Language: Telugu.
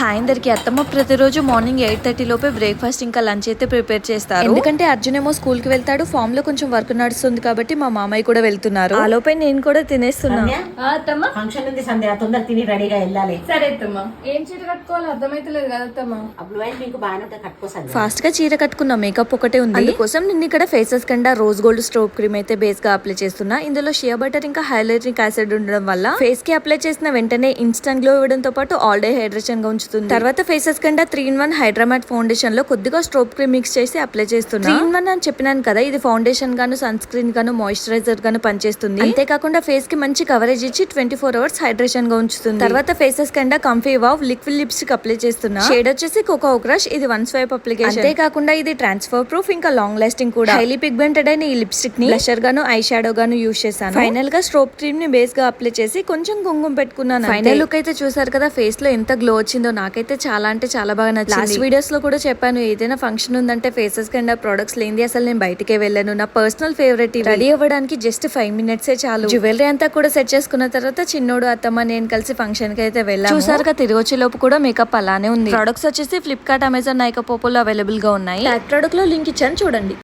హాయ్ అందరికి. అత్తమ్మ ప్రతిరోజు మార్నింగ్ ఎయిట్ థర్టీ లోపే బ్రేక్ఫాస్ట్ ఇంకా లంచ్ అయితే ప్రిపేర్ చేస్తారు. ఎందుకంటే అర్జున్ ఏమో స్కూల్కి వెళ్తాడు ఫామ్లో కొంచెం వర్క్ నడుస్తుంది కాబట్టి మా మామయ్య కూడా వెళ్తున్నారు. ఆ లోపే నేను కూడా తినేస్తున్నా. సంధ్య? అత్తమ్మ? ఫంక్షన్ ఉంది సంధ్య తొందర తిని రెడీగా వెళ్ళాలి. సరే అత్తమ్మ. ఏం చీర కట్టుకోవాలో అర్థమైతలేదు కదా అత్తమ్మ. మీకు బాగానే ఫాస్ట్గా చీర కట్టుకున్న మేకప్ ఒకటే ఉంది. అందుకోసం నేను ఇక్కడ Faces Canada rose gold strobe cream అయితే బేస్గా అప్లై చేస్తున్నా. ఇందులో షియా బటర్ ఇంకా హైలైటింగ్ యాసిడ్ ఉండడం వల్ల ఫేస్కి అప్లై చేసిన వెంటనే ఇన్స్టంట్ గ్లో ఇవ్వడంతో పాటు ఆల్ డే హైడ్రేషన్గా ఉంచుతుంది తర్వాత Faces Canada three in one హైడ్రామాట్ ఫౌండేషన్లో కొద్దిగా స్ట్రోప్ క్రీమ్ మిక్స్ చేసి అప్లై చేస్తున్నా. త్రీ ఇన్ వన్ అని చెప్పినాను కదా ఇది ఫౌండేషన్ గాను సన్ స్క్రీన్ గాను మాయిశ్చరైజర్ గాను పనిచేస్తుంది. అంతేకాకుండా ఫేస్కి మంచి కవరేజ్ ఇచ్చి ట్వంటీ ఫోర్ అవర్స్ హైడ్రేషన్గా ఉంచుతుంది. తర్వాత Faces Canada comfy wow liquid lipstick apply చేస్తున్నా. షేడ్ వచ్చేసి కోకో క్రష్ ఇది వన్ స్వైప్ అప్లికేషన్ అంతేకాకుండా ఇది ట్రాన్స్ఫర్ ప్రూఫ్ ఇంకా లాంగ్ లాస్టింగ్ కూడా. హైలీ పిగ్మెంటెడ్ అయిన ఈ లిప్స్టిక్ని బ్లషర్ గాను ఐ షాడో గాను యూస్ చేశాను. ఫైనల్గా స్ట్రోప్ క్రీమ్ని బేస్గా అప్లై చేసి కొంచెం కుంకుమ పెట్టుకున్నాను ఫైనల్ లుక్ అయితే చూసారు కదా ఫేస్లో ఎంత గ్లో వచ్చిందో నాకైతే చాలా అంటే చాలా బాగా నచ్చింది. లాస్ట్ వీడియోస్లో కూడా చెప్పాను ఏదైనా ఫంక్షన్ ఉందంటే ఫేసెస్ కింద ప్రొడక్ట్స్ లేనిది అసలు నేను బయటికే వెళ్ళాను. నా పర్సనల్ ఫేవరెట్ రెడీ అవ్వడానికి జస్ట్ ఫైవ్ మినిట్స్ చాలు. జ్యువెలరీ అంతా కూడా సెట్ చేసుకున్న తర్వాత చిన్నోడు అత్తమ్మ నేను కలిసి ఫంక్షన్కి అయితే వెళ్ళాను చూసారుగా తిరిగి వచ్చే లోపు కూడా మేకప్ అలానే ఉంది. ప్రొడక్ట్స్ వచ్చేసి ఫ్లిప్కార్ట్ అమెజాన్ నైకా పోపోలో అవైలబుల్గా ఉన్నాయి. ప్రొడక్ట్లో లింక్ ఇచ్చాను చూడండి.